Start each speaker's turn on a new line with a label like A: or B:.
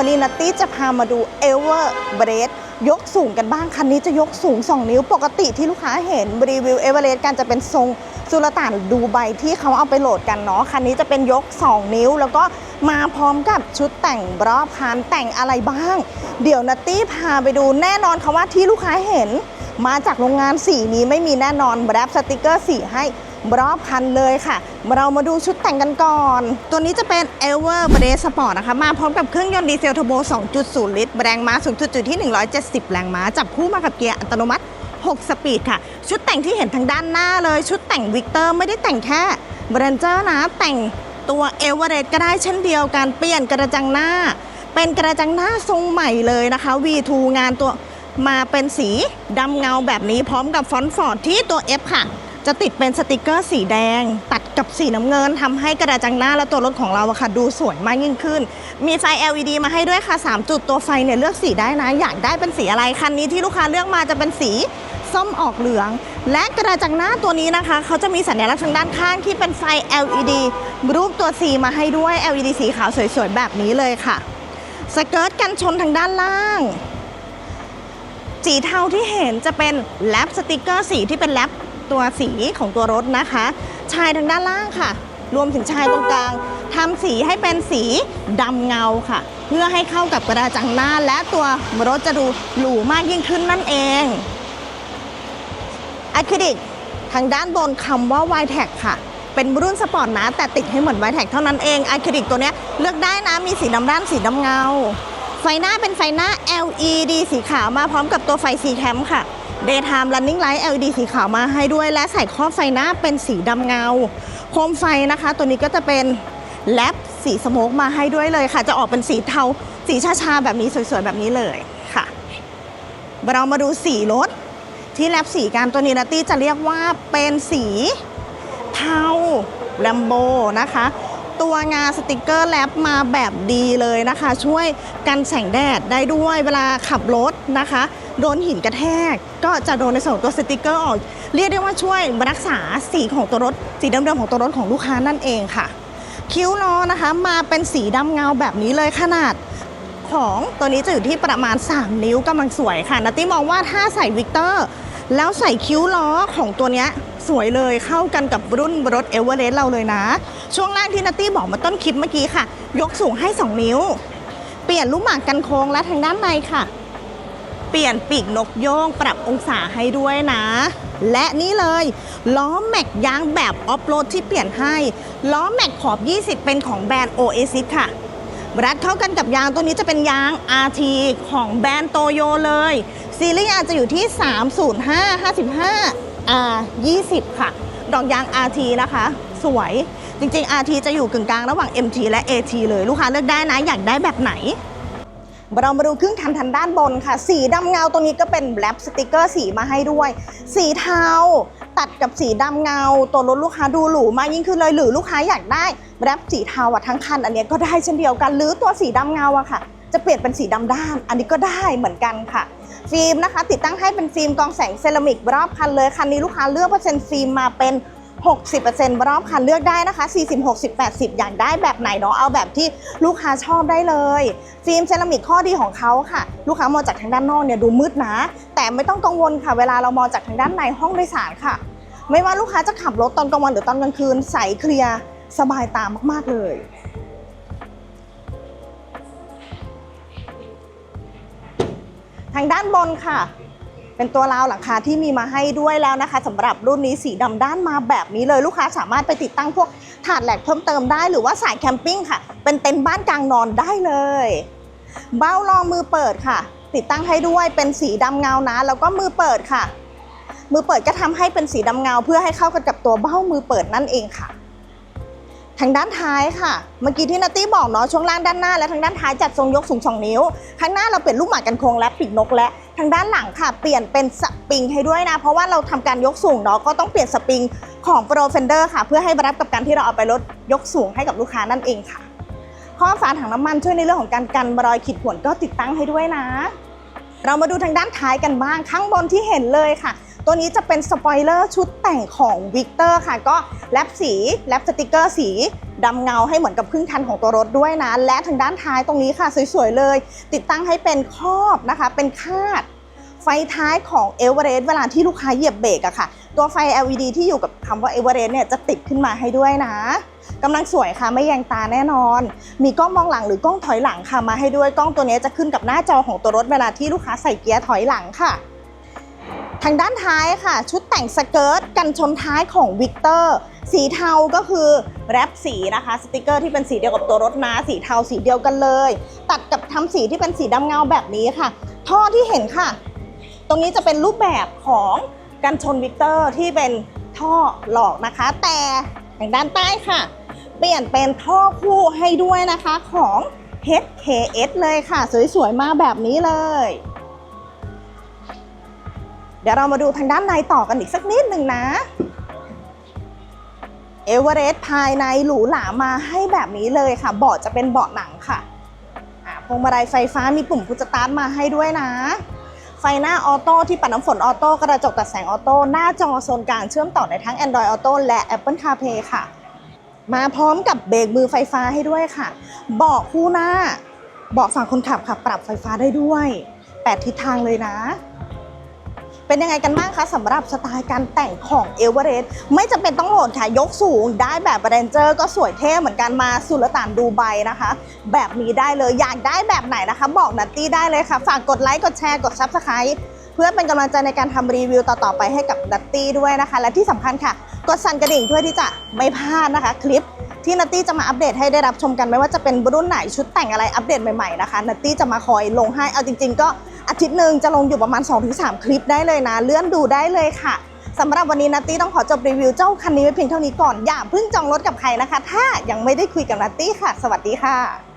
A: วันนี้นัตตี้จะพามาดูเอเวอร์เบรดยกสูงกันบ้าง คันนี้จะยกสูง 2 นิ้ว ปกติที่ลูกค้าเห็นรีวิวเอเวอเรสต์กันจะเป็นทรงสุลต่านดูไบที่เขาเอาไปโหลดกันเนาะ คันนี้จะเป็นยก 2 นิ้ว แล้วก็มาพร้อมกับชุดแต่งรอบคันแต่งอะไรบ้าง เดี๋ยวนัตตี้พาไปดูแน่นอนค่ะว่าที่ลูกค้าเห็น มาจากโรงงานสีนี้ไม่มีแน่นอนแรปสติกเกอร์สีให้ รอบคันเลยค่ะ เรามาดูชุดแต่งกันก่อน ตัวนี้จะเป็น e v e r b r a c e Sport นะคะ มาพร้อมกับเครื่องยนต์ดีเซลเทอร์โบ 2.0 ลิตร แรงม้าสูงสุดอยู่ที่ 170 แรงม้า จับคู่มากับเกียร์อัตโนมัติ 6 สปีดค่ะ ชุดแต่งที่เห็นทางด้านหน้าเลย ชุดแต่งวิกเตอร์ไม่ได้แต่งแค่เบรนเจอร์นะ แต่งตัวเอเวอเรสก็ได้เช่นเดียวกัน เปลี่ยนกระจังหน้า เป็นกระจังหน้าทรงใหม่เลยนะคะ V2 งานตัวมาเป็นสีดำเงาแบบนี้พร้อมกับฟอนต์ฟอร์ดที่ตัว F ค่ะ จะติดเป็นสติกเกอร์สีแดง ตัดกับสีน้ำเงินทำให้กระจังหน้าและตัวรถของเราอะค่ะดูสวยมากยิ่งขึ้น มีไฟ LED มาให้ด้วยค่ะ 3 จุดตัวไฟเนี่ยเลือกสีได้นะ อยากได้เป็นสีอะไรคันนี้ที่ลูกค้าเลือกมาจะเป็นสีส้มออกเหลือง และกระจังหน้าตัวนี้นะคะ เขาจะมีสัญลักษณ์ทางด้านข้างที่เป็นไฟ LED รูปตัว C มาให้ด้วย LED สีขาวสวยๆแบบนี้เลยค่ะ สเกิร์ตกันชนทางด้านล่างสีเทาที่เห็นจะเป็นแลปสติกเกอร์สีที่เป็นแลป ตัวสีของตัวรถนะคะ ชายทางด้านล่างค่ะ รวมถึงชายตรงกลางทำสีให้เป็นสีดำเงาค่ะ เพื่อให้เข้ากับกระจังหน้า และตัวรถจะดูหรูมากยิ่งขึ้นนั่นเองอะคริลิกทางด้านบนคำว่า y t e c ค่ะ เป็นรุ่นสปอร์ตนะ แต่ติดให้เหมือน y t e c เท่านั้นเองอะคริลิกตัวนี้เลือกได้นะ มีสีดำด้านสีดำเงา ไฟหน้าเป็นไฟหน้า LED สีขาวมาพร้อมกับตัวไฟ C cam ค่ะ Daytime Running Light LED สีขาวมาให้ด้วย และใส่ครอบไฟหน้าเป็นสีดำเงา โคมไฟนะคะ ตัวนี้ก็จะเป็นแลปสีสโมกมาให้ด้วยเลยค่ะ จะออกเป็นสีเทา สีชาๆแบบนี้สวยๆแบบนี้เลยค่ะ เรามาดูสีรถที่แลปสีกันตัวนี้นัตตี้จะเรียกว่าเป็นสีเทาแลมโบนะคะ ตัวงานสติกเกอร์แลปมาแบบดีเลยนะคะ ช่วยกันแสงแดดได้ด้วยเวลาขับรถนะคะ โดนหินกระแทก ก็จะโดนในส่วนของตัวสติกเกอร์ออก เรียกได้ว่าช่วยรักษาสีของตัวรถ สีเดิมๆของตัวรถของลูกค้านั่นเองค่ะ คิ้วล้อนะคะมาเป็นสีดำเงาแบบนี้เลยขนาดของตัวนี้จะอยู่ที่ประมาณ 3 นิ้วกำลังสวยค่ะนัตตี้มองว่าถ้าใส่วิกเตอร์ แล้วใส่คิ้วล้อของตัวนี้สวยเลยเข้ากันกับรุ่นรถเอเวอเรสต์เราเลยนะ ช่วงล่างที่นัตตี้บอกมาต้นคลิปเมื่อกี้ค่ะ ยกสูงให้ 2 นิ้ว เปลี่ยนลูกหมากกันโค้งและทางด้านในค่ะ เปลี่ยนปีกนกโยงปรับองศาให้ด้วยนะ และนี่เลยล้อแม็กยางแบบออฟโรดที่เปลี่ยนให้ ล้อแม็กขอบ 20 เป็นของแบรนด์ Oasis ค่ะรัดเข้ากันกับยางตัวนี้จะเป็นยาง RT ของแบรนด์โตโยเลย ซีรีส์ R จะอยู่ที่ 305 55 R 20 ค่ะ ดอกยาง RT นะคะ สวยจริงๆ RT จะอยู่กึ่งกลางระหว่าง MT และ AT เลย ลูกค้าเลือกได้นะ อยากได้แบบไหน เรามาดูเครื่องทันทันด้านบนค่ะ สีดำเงาตรงนี้ก็เป็นแรปสติกเกอร์สีมาให้ด้วย สีเทาตัดกับสีดำเงา ตัวรถลูกค้าดูหรูมากยิ่งขึ้นเลยหรือลูกค้าอยากได้แรปสีเทาอะทั้งคัน อันนี้ก็ได้เช่นเดียวกัน หรือตัวสีดำเงาอะค่ะ จะเปลี่ยนเป็นสีดำด้าน อันนี้ก็ได้เหมือนกันค่ะ ฟิล์มนะคะ ติดตั้งให้เป็นฟิล์มกองแสงเซรามิกรอบคันเลยคันนี้ลูกค้าเลือกเปอร์เซ็นต์ฟิล์มมาเป็น 60%รอบคันเลือกได้นะคะ 40 60 80 อยากได้แบบไหนเนาะเอาแบบที่ลูกค้าชอบได้เลย ฟิล์มเซรามิกข้อดีของเขาค่ะ ลูกค้ามองจากทางด้านนอกเนี่ยดูมืดนะ แต่ไม่ต้องกังวลค่ะ เวลาเรามองจากทางด้านในห้องโดยสารค่ะ ไม่ว่าลูกค้าจะขับรถตอนกลางวันหรือตอนกลางคืนใสเคลียร์สบายตามาก ๆ เลยทางด้านบนค่ะ เป็นตัวราวหลังคาที่มีมาให้ด้วยแล้วนะคะสำหรับรุ่นนี้สีดำด้านมาแบบนี้เลยลูกค้าสามารถไปติดตั้งพวกถาดแหลกเพิ่มเติมได้หรือว่าสายแคมปิ้งค่ะ เป็นเต็นท์บ้านกลางนอนได้เลย เบ้ารองมือเปิดค่ะ ติดตั้งให้ด้วยเป็นสีดำเงานะ แล้วก็มือเปิดค่ะ มือเปิดก็ทำให้เป็นสีดำเงา เพื่อให้เข้ากันกับตัวเบ้ามือเปิดนั่นเองค่ะ ทางด้านท้ายค่ะ เมื่อกี้ที่นัตตี้บอกเนาะช่วงล่างด้านหน้าและทางด้านท้ายจัดทรงยกสูง 2 นิ้ว ข้างหน้าเราเปลี่ยนลูกหมากกันโค้งและปีกนกและ ทางด้านหลังค่ะ เปลี่ยนเป็นสปริงให้ด้วยนะ เพราะว่าเราทำการยกสูงเนาะก็ต้องเปลี่ยนสปริงของ Pro Fender ค่ะ เพื่อให้รับกับการที่เราเอาไปลดยกสูงให้กับลูกค้านั่นเองค่ะข้อฝาถังน้ำมันช่วยในเรื่องของการกันรอยขีดข่วนก็ติดตั้งให้ด้วยนะ เรามาดูทางด้านท้ายกันบ้างข้างบนที่เห็นเลยค่ะ ตัวนี้จะเป็นสปอยเลอร์ชุดแต่งของวิกเตอร์ค่ะ ก็แลปสีแลปสติกเกอร์สีดำเงาให้เหมือนกับครึ่งคันของตัวรถด้วยนะ และทางด้านท้ายตรงนี้ค่ะ สวยๆเลย ติดตั้งให้เป็นครอบนะคะ เป็นคาด ไฟท้ายของเอเวอเรสต์เวลาที่ลูกค้าเหยียบเบรกอะค่ะ ตัวไฟ LED ที่อยู่กับคำว่าเอเวอเรสต์เนี่ยจะติดขึ้นมาให้ด้วยนะกำลังสวยค่ะไม่แยงตาแน่นอน มีกล้องมองหลังหรือกล้องถอยหลังค่ะมาให้ด้วยกล้องตัวนี้จะขึ้นกับหน้าจอของตัวรถเวลาที่ลูกค้าใส่เกียร์ถอยหลังค่ะ ทางด้านท้ายค่ะ ชุดแต่งสเกิร์ตกันชนท้ายของวิกเตอร์สีเทาก็คือแรปสีนะคะสติกเกอร์ที่เป็นสีเดียวกับตัวรถนะสีเทาสีเดียวกันเลย ตัดกับทำสีที่เป็นสีดำเงาแบบนี้ค่ะ ท่อที่เห็นค่ะ ตรงนี้จะเป็นรูปแบบของกันชนวิกเตอร์ที่เป็นท่อหลอกนะคะ แต่ทางด้านใต้ค่ะ เปลี่ยนเป็นท่อคู่ให้ด้วยนะคะของ HKS เลยค่ะ สวยๆมาแบบนี้เลย เดี๋ยวเรามาดูทางด้านในต่อกันอีกสักนิดหนึ่งนะเอเวอเรสต์ภายในหรูหรามาให้แบบนี้เลยค่ะ เบาะจะเป็นเบาะหนังค่ะพวงมาลัยไฟฟ้ามีปุ่มพุชตาร์ทมาให้ด้วยนะ ไฟหน้าออโต้ที่ปัดน้ำฝนออโต้กระจกตัดแสงออโต้หน้าจอโซนกลางเชื่อมต่อในทั้ง Android Auto และ Apple CarPlay ค่ะ มาพร้อมกับเบรกมือไฟฟ้าให้ด้วยค่ะ เบาะคู่หน้า เบาะฝั่งคนขับค่ะ ปรับไฟฟ้าได้ด้วย 8 ทิศทางเลยนะ เป็นยังไงกันบ้างคะสำหรับสไตล์การแต่งของเอเวอเรสต์ไม่จำเป็นต้องโหลดค่ะยกสูง ได้แบบเรนเจอร์ก็สวยเท่เหมือนกันมาสุลต่านดูไบนะคะ แบบนี้ได้เลยอยากได้แบบไหนนะคะ บอกนัตตี้ได้เลยค่ะ ฝากกดไลค์กดแชร์กด Subscribe เพื่อเป็นกำลังใจในการทำรีวิวต่อ ๆ ไปให้กับนัตตี้ด้วยนะคะ และที่สำคัญค่ะ กดสั่นกระดิ่งเพื่อที่จะไม่พลาดนะคะ คลิปที่นัตตี้จะมาอัปเดตให้ได้รับชมกันไม่ว่าจะเป็นรุ่นไหนชุดแต่งอะไรอัปเดตใหม่ ๆ นะคะนัตตี้จะมาคอยลงให้เอาจริง ๆ ก็ อาทิตย์หนึ่งจะลงอยู่ประมาณ 2-3 คลิปได้เลยนะ เลื่อนดูได้เลยค่ะสำหรับวันนี้นัตตี้ต้องขอจบรีวิวเจ้าคันนี้ไว้เพียงเท่านี้ก่อน อย่าเพิ่งจองรถกับใครนะคะ ถ้ายังไม่ได้คุยกับนัตตี้ค่ะ สวัสดีค่ะ